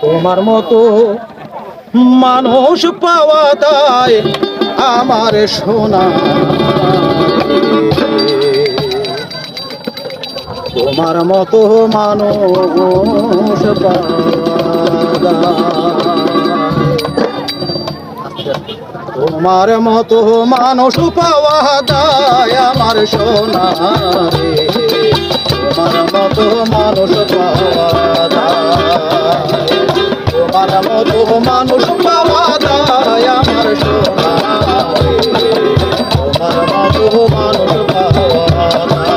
তোমার মতো মানুষ পাওয়া তাই আমার সোনা। তোমার মতো মানুষ তোমার মতো মানুষ পাওয়া দায় আমার সোনা তোমার মতো মানুষ পাওয়া কত মানুষ পাওয়া যায় আমার তোমার মতো মানুষ পাওয়া যায়।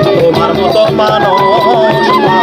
তোমার মতো মানুষ